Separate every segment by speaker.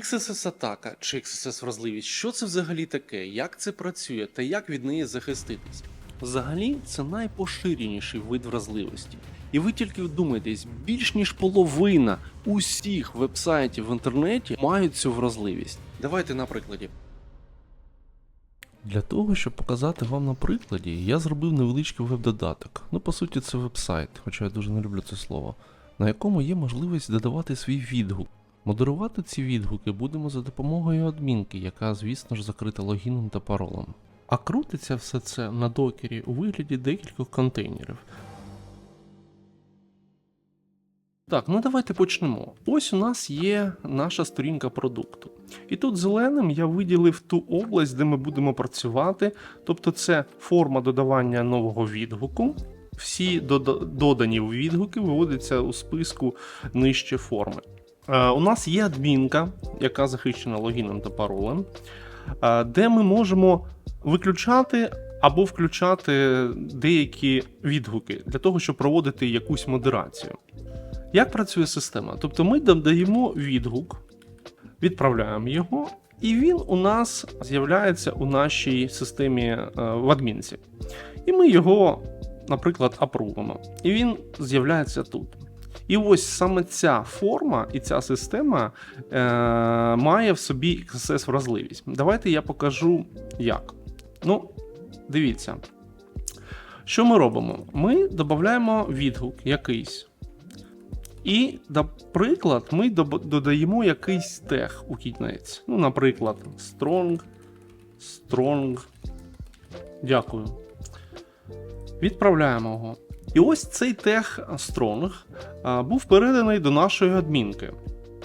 Speaker 1: XSS атака чи XSS вразливість, що це взагалі таке, як це працює та як від неї захиститись? Взагалі, це найпоширеніший вид вразливості. І ви тільки вдумайтесь, більш ніж половина усіх вебсайтів в інтернеті мають цю вразливість. Давайте на прикладі. Для того, щоб показати вам на прикладі, я зробив невеличкий веб-додаток. Ну, по суті, це веб-сайт, хоча я дуже не люблю це слово, на якому є можливість додавати свій відгук. Модерувати ці відгуки будемо за допомогою адмінки, яка, звісно ж, закрита логіном та паролем. А крутиться все це на докері у вигляді декількох контейнерів. Так, ну давайте почнемо. Ось у нас є наша сторінка продукту. І тут зеленим я виділив ту область, де ми будемо працювати. Тобто це форма додавання нового відгуку. Всі додані відгуки виводяться у списку нижче форми. Е, у нас є адмінка, яка захищена логіном та паролем, е, де ми можемо виключати або включати деякі відгуки для того, щоб проводити якусь модерацію. Як працює система? Тобто ми додаємо відгук, відправляємо його, і він у нас з'являється у нашій системі е, в адмінці. І ми його, наприклад, апрувимо. І він з'являється тут. І ось саме ця форма і ця система е, має в собі XSS вразливість. Давайте я покажу як. Ну, дивіться. Що ми робимо? Ми додаємо відгук якийсь. І, наприклад, ми додаємо якийсь тег у кінець. Ну, наприклад, strong, strong. Дякую. Відправляємо його. І ось цей тег strong був переданий до нашої адмінки.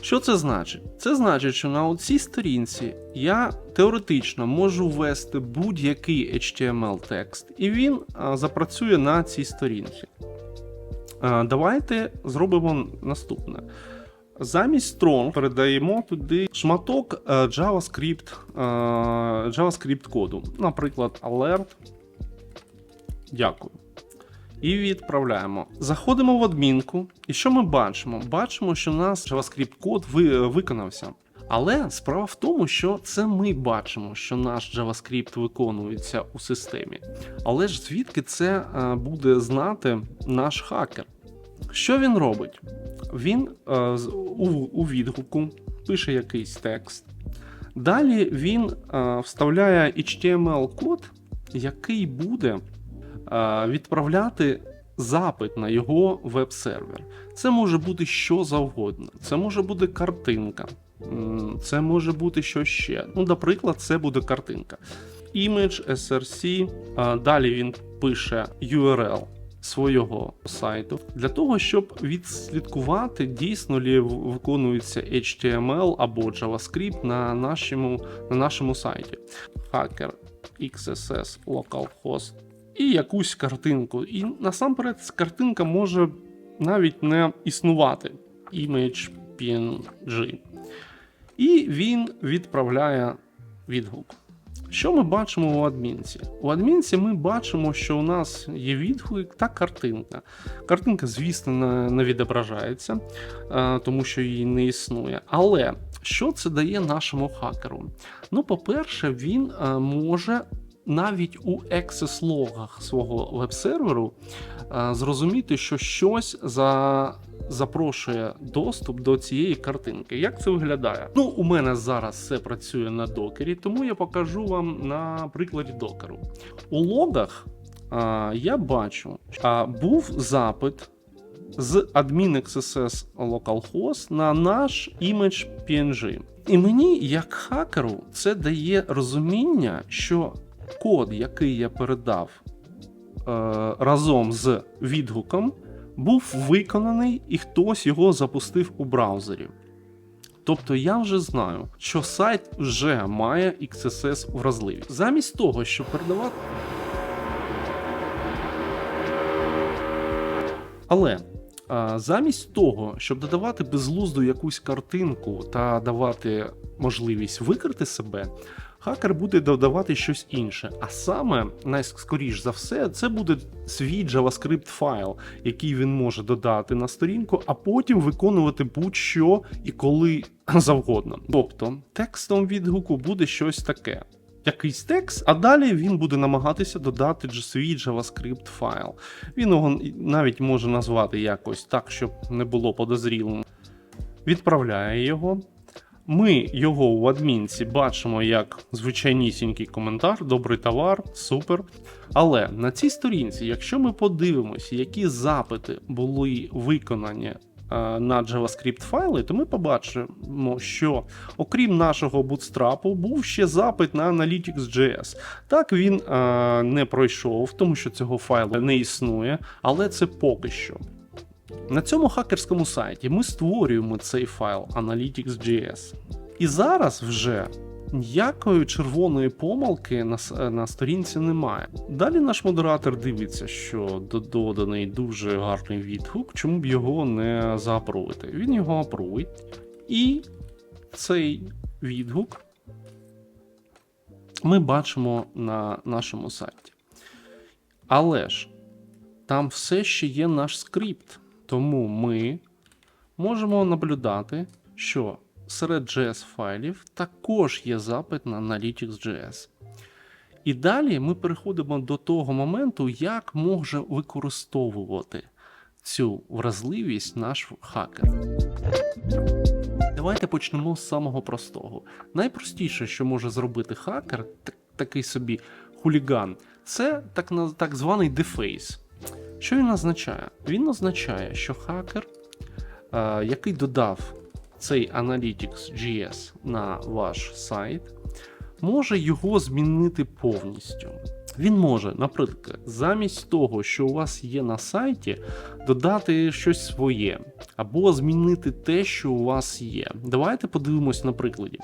Speaker 1: Що це значить? Це значить, що на цій сторінці я теоретично можу ввести будь-який HTML текст, і він запрацює на цій сторінці. Давайте зробимо наступне. Замість strong передаємо туди шматок JavaScript, JavaScript коду, наприклад, alert. Дякую. І відправляємо. Заходимо в адмінку, і що ми бачимо? Бачимо, що у нас JavaScript код ви, виконався. Але справа в тому, що це ми бачимо, що наш JavaScript виконується у системі. Але ж звідки це е, буде знати наш хакер? Що він робить? Він е, у, відгуку пише якийсь текст. Далі він е, вставляє HTML-код, який буде е, відправляти запит на його веб-сервер. Це може бути що завгодно. Це може бути картинка. Це може бути що ще. Ну, наприклад, це буде картинка. Image, SRC. Далі він пише URL свого сайту для того, щоб відслідкувати, дійсно лі виконується HTML або JavaScript на нашому, на нашому сайті. Hacker XSS localhost і якусь картинку. І насамперед картинка може навіть не існувати. Image PNG. І він відправляє відгук. Що ми бачимо у адмінці? У адмінці ми бачимо, що у нас є відгук та картинка. Картинка, звісно, не, відображається, е, тому що її не існує. Але що це дає нашому хакеру? Ну, по-перше, він е, може навіть у access логах свого веб-серверу е, зрозуміти, що щось за. Запрошує доступ до цієї картинки. Як це виглядає? Ну, у мене зараз все працює на докері, тому я покажу вам на прикладі докеру. У логах а, я бачу, а, був запит з admin XSS localhost на наш image PNG. І мені, як хакеру, це дає розуміння, що код, який я передав е, разом з відгуком, був виконаний і хтось його запустив у браузері. Тобто я вже знаю, що сайт вже має XSS вразливість. Замість того, щоб передавати. Але а, замість того, щоб додавати безглузду якусь картинку та давати можливість викрити себе, хакер буде додавати щось інше. А саме, найскоріш за все, це буде свій JavaScript файл, який він може додати на сторінку, а потім виконувати будь-що і коли завгодно. Тобто, текстом відгуку буде щось таке. Якийсь текст, а далі він буде намагатися додати свій JavaScript файл. Він його навіть може назвати якось так, щоб не було подозрілим. Відправляє його. Ми його у адмінці бачимо як звичайнісінький коментар, добрий товар, супер. Але на цій сторінці, якщо ми подивимося, які запити були виконані е, на JavaScript файли, то ми побачимо, що окрім нашого бутстрапу, був ще запит на Analytics.js. Так він е, не пройшов, тому що цього файлу не існує, але це поки що. На цьому хакерському сайті ми створюємо цей файл Analytics.js. І зараз вже ніякої червоної помилки на, на сторінці немає. Dалі наш модератор дивиться, що до- доданий дуже гарний відгук, чому б його не заапрувити. Він його апрує. І цей відгук ми бачимо на нашому сайті. Але ж там все ще є наш скрипт. Тому ми можемо наблюдати, що серед JS файлів також є запит на Analytics.js. І далі ми переходимо до того моменту, як може використовувати цю вразливість наш хакер. Давайте почнемо з самого простого. Найпростіше, що може зробити хакер, так- такий собі хуліган, це так, так званий дефейс. Що він означає? Він означає, що хакер, е, який додав цей Analytics.js на ваш сайт, може його змінити повністю. Він може, наприклад, замість того, що у вас є на сайті, додати щось своє, або змінити те, що у вас є. Давайте подивимось на прикладі.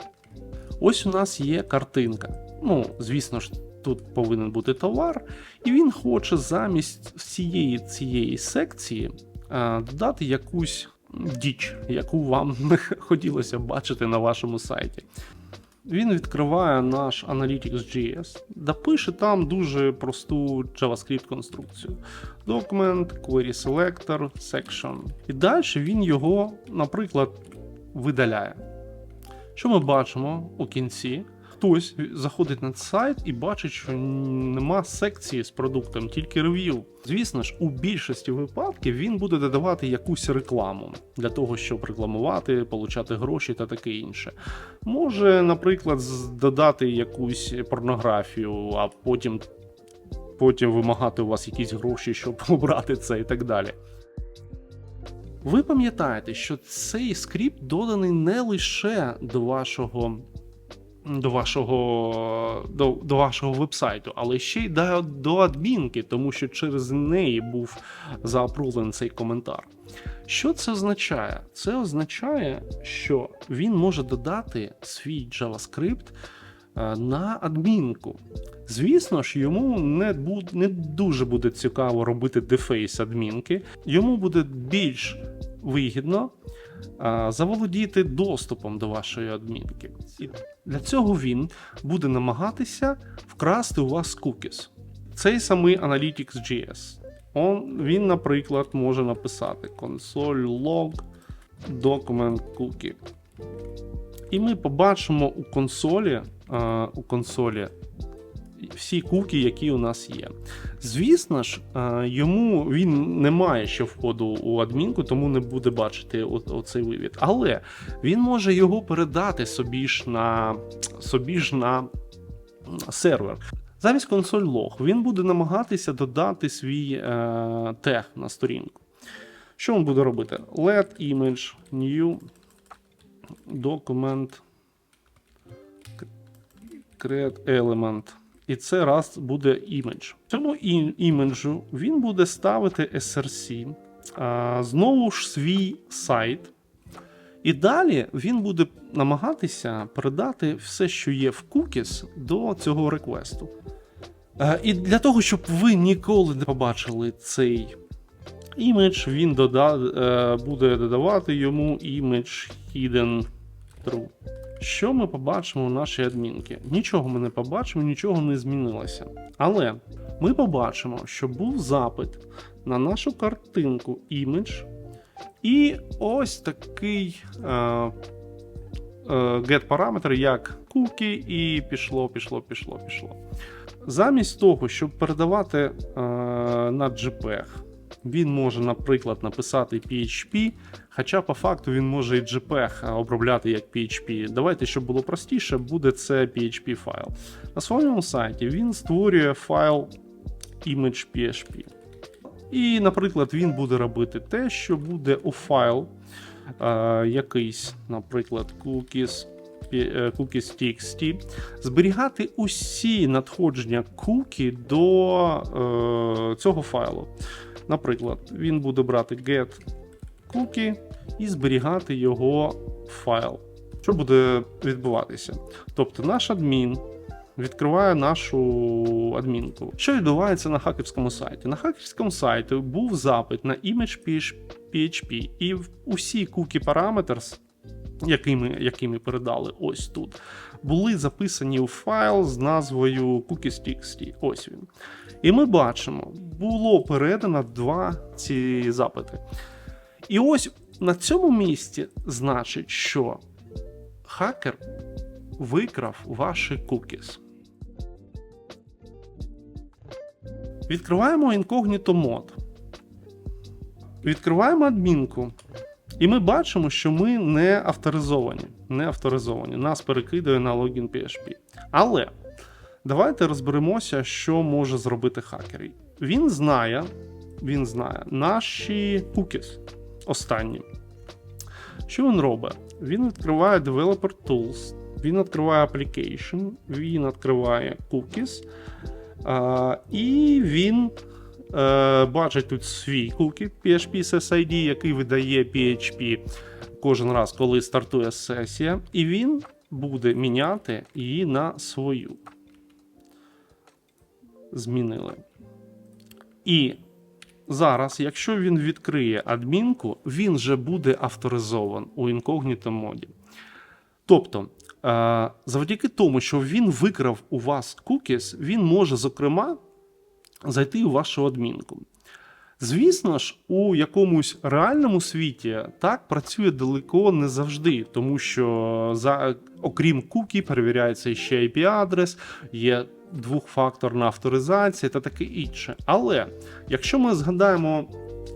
Speaker 1: Ось у нас є картинка. Ну, звісно ж, тут повинен бути товар, і він хоче замість всієї цієї секції е, додати якусь діч, яку вам не хотілося бачити на вашому сайті. Він відкриває наш Analytics.js, допише там дуже просту JavaScript конструкцію. Document, query selector, section. І далі він його, наприклад, видаляє. Що ми бачимо у кінці? Хтось заходить на сайт і бачить, що нема секції з продуктом, тільки рев'ю. Звісно ж, у більшості випадків він буде додавати якусь рекламу для того, щоб рекламувати, получати гроші та таке інше. Може, наприклад, додати якусь порнографію, а потім, потім вимагати у вас якісь гроші, щоб обрати це і так далі. Ви пам'ятаєте, що цей скрипт доданий не лише до вашого. До вашого, до, до вашого вебсайту, але ще й до, до адмінки, тому що через неї був заапрулений цей коментар. Що це означає? Це означає, що він може додати свій JavaScript е, на адмінку. Звісно ж, йому не, буд, не дуже буде цікаво робити дефейс адмінки, йому буде більш вигідно заволодіти доступом до вашої адмінки. Для цього він буде намагатися вкрасти у вас cookies. Цей самий Analytics.js. Он, він, наприклад, може написати console log document cookie. І ми побачимо у консолі, у консолі всі куки, які у нас є. Звісно ж, е, йому він не має ще входу у адмінку, тому не буде бачити оцей вивід. Але він може його передати собі ж на собі ж на сервер. Замість консоль лог він буде намагатися додати свій е, тег на сторінку. Що він буде робити? Let image new document create element. І це раз буде імідж. Цьому іміджу він буде ставити SRC, знову ж свій сайт. І далі він буде намагатися передати все, що є в cookies, до цього реквесту. І для того, щоб ви ніколи не побачили цей імідж, він дода, е, буде додавати йому імідж hidden true. Що ми побачимо у нашій адмінці? Нічого ми не побачимо, нічого не змінилося. Але ми побачимо, що був запит на нашу картинку image, і ось такий е, е, get параметр, як cookie, і пішло, пішло, пішло, пішло. Замість того, щоб передавати е, на JPEG, він може, наприклад, написати PHP, хоча по факту він може і JPEG обробляти як PHP. Давайте, щоб було простіше, буде це PHP файл. На своєму сайті він створює файл image.php. І, наприклад, він буде робити те, що буде у файл е, якийсь, наприклад, cookies, е, cookies.txt, зберігати усі надходження кукі до е, цього файлу. Наприклад, він буде брати get cookie і зберігати його файл. Що буде відбуватися? Тобто наш адмін відкриває нашу адмінку. Що відбувається на хакерському сайті? На хакерському сайті був запит на image PHP, і усі cookie parameters, які ми, які ми передали ось тут, були записані у файл з назвою cookies.txt. Ось він. І ми бачимо, було передано два ці запити. І ось на цьому місці значить, що хакер викрав ваші cookies. Відкриваємо інкогніто мод. Відкриваємо адмінку. І ми бачимо, що ми не авторизовані. Не авторизовані. Нас перекидує на логін PHP. Але давайте розберемося, що може зробити хакер. Він знає, він знає наші cookies останні. Що він робить? Він відкриває Developer Tools, він відкриває Application, він відкриває cookies, і він е, бачить тут свій cookie PHP SSID, який видає PHP кожен раз, коли стартує сесія, і він буде міняти її на свою. Змінили. І зараз, якщо він відкриє адмінку, він вже буде авторизован у інкогніто моді. Тобто, е, завдяки тому, що він викрав у вас cookies, він може, зокрема, зайти у вашу адмінку. Звісно ж, у якомусь реальному світі так працює далеко не завжди, тому що за окрім кукі перевіряється ще IP-адрес, є двохфакторна авторизація та таке інше. Але якщо ми згадаємо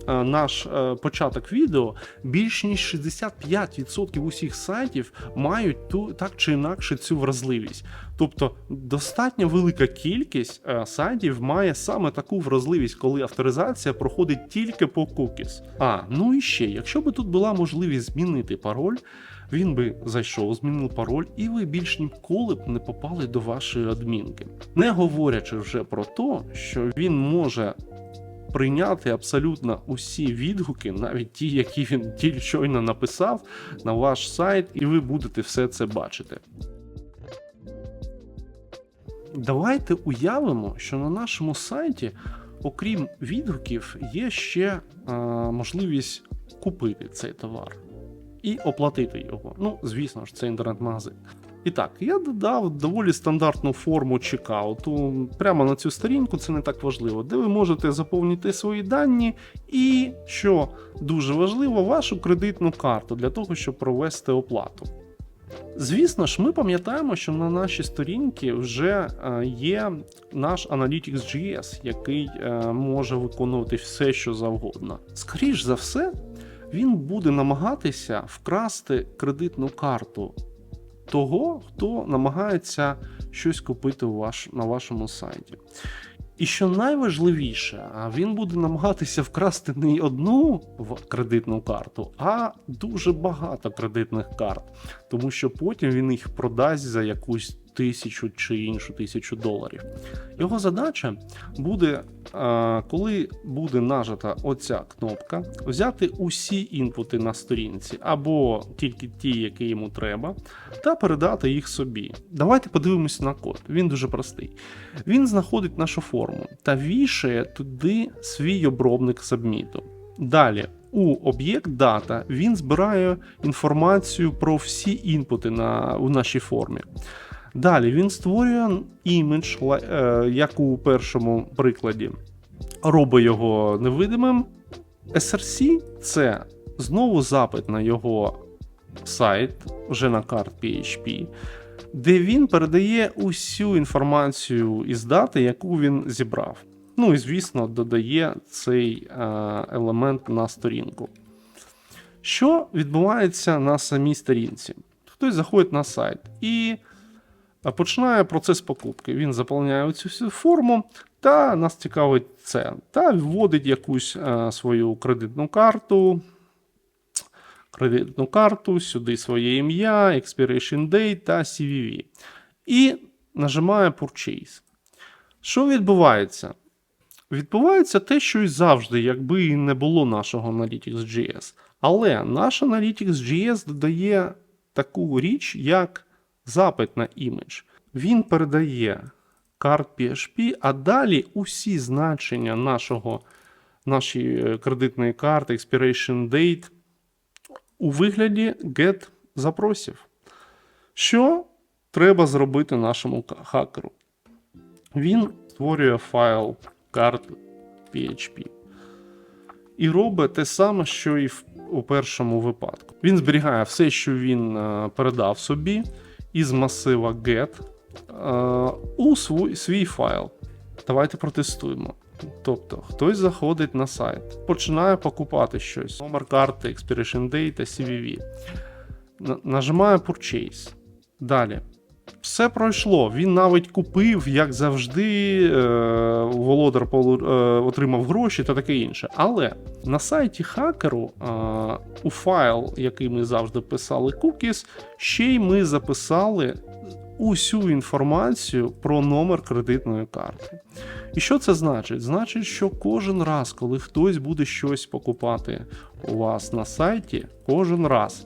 Speaker 1: е, наш е, початок відео, більш ніж 65% усіх сайтів мають ту так чи інакше цю вразливість. Тобто достатньо велика кількість е, сайтів має саме таку вразливість, коли авторизація проходить тільки по cookies. А ну і ще, якщо би тут була можливість змінити пароль, він би зайшов, змінив пароль, і ви більш ніколи б не попали до вашої адмінки. Не говорячи вже про те, що він може прийняти абсолютно усі відгуки, навіть ті, які він тільки щойно написав, на ваш сайт, і ви будете все це бачити. Давайте уявимо, що на нашому сайті, окрім відгуків, є ще е, можливість купити цей товар і оплатити його. Ну, звісно ж, це інтернет-магазин. І так, я додав доволі стандартну форму чекауту. Прямо на цю сторінку це не так важливо, де ви можете заповнити свої дані і, що дуже важливо, вашу кредитну карту для того, щоб провести оплату. Звісно ж, ми пам'ятаємо, що на нашій сторінці вже е, є наш Analytics.js, який е, може виконувати все, що завгодно. Скоріш за все, він буде намагатися вкрасти кредитну карту того, хто намагається щось купити ваш, на вашому сайті. І що найважливіше, він буде намагатися вкрасти не одну кредитну карту, а дуже багато кредитних карт, тому що потім він їх продасть за якусь тисячу чи іншу тисячу доларів. Його задача буде, е, коли буде нажата оця кнопка, взяти усі інпути на сторінці або тільки ті, які йому треба, та передати їх собі. Давайте подивимося на код. Він дуже простий. Він знаходить нашу форму та вішає туди свій обробник сабміту. Далі у об'єкт дата він збирає інформацію про всі інпути на, у нашій формі. Далі він створює імідж, е, як у першому прикладі, робить його невидимим. SRC це знову запит на його сайт, вже на карт PHP, де він передає усю інформацію із дати, яку він зібрав. Ну і звісно, додає цей е, елемент на сторінку. Що відбувається на самій сторінці? Хтось заходить на сайт і починає процес покупки. Він заповняє цю всю форму, та нас цікавить це. Та вводить якусь е, свою кредитну карту. Кредитну карту, сюди своє ім'я, expiration date та CVV. І нажимає Purchase. Що відбувається? Відбувається те, що і завжди, якби і не було нашого Analytics.js. Але наш Analytics.js додає таку річ, як запит на імідж. Він передає карт PHP, а далі усі значення нашого, нашої е, кредитної карти, expiration date у вигляді get запросів. Що треба зробити нашому хакеру? Він створює файл карт PHP і робить те саме, що і в, у першому випадку. Він зберігає все, що він е, передав собі із масива get е, у свій, файл. Давайте протестуємо. Тобто, хтось заходить на сайт, починає покупати щось, номер карти, expiration date та CVV. На- Нажимає Purchase. Далі. Все пройшло. Він навіть купив, як завжди, е, володар полу- е, отримав гроші та таке інше. Але на сайті хакеру е, у файл, який ми завжди писали cookies, ще й ми записали усю інформацію про номер кредитної карти. І що це значить? Значить, що кожен раз, коли хтось буде щось покупати у вас на сайті, кожен раз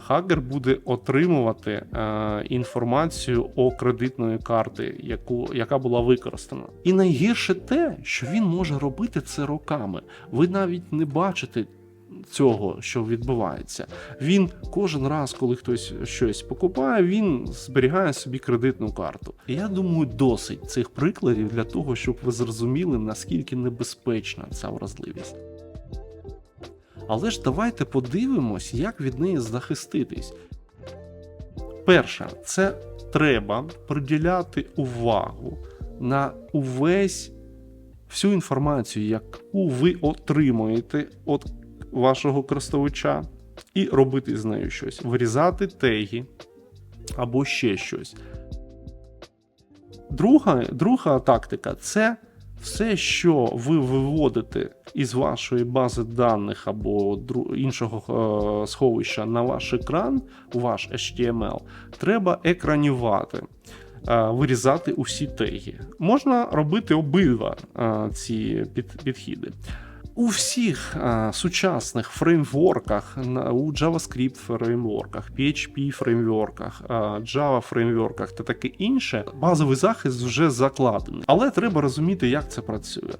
Speaker 1: хакер буде отримувати е, інформацію о кредитної карти, яку, яка була використана. І найгірше те, що він може робити це роками. Ви навіть не бачите. Цього, що відбувається, він кожен раз, коли хтось щось покупає, він зберігає собі кредитну карту. Я думаю, досить цих прикладів для того, щоб ви зрозуміли, наскільки небезпечна ця вразливість. Але ж давайте подивимось, як від неї захиститись. Перше, це треба приділяти увагу на увесь всю інформацію, яку ви отримуєте від вашого користувача, і робити з нею щось, вирізати теги або ще щось. Друга, друга тактика це все, що ви виводите із вашої бази даних або іншого е, сховища на ваш екран, ваш HTML, треба екранювати. е, Вирізати усі теги. Можна робити обидва е, ці під, підхіди. У всіх сучасних фреймворках, у JavaScript фреймворках, PHP фреймворках, Java фреймворках та таке інше, базовий захист вже закладений. Але треба розуміти, як це працює.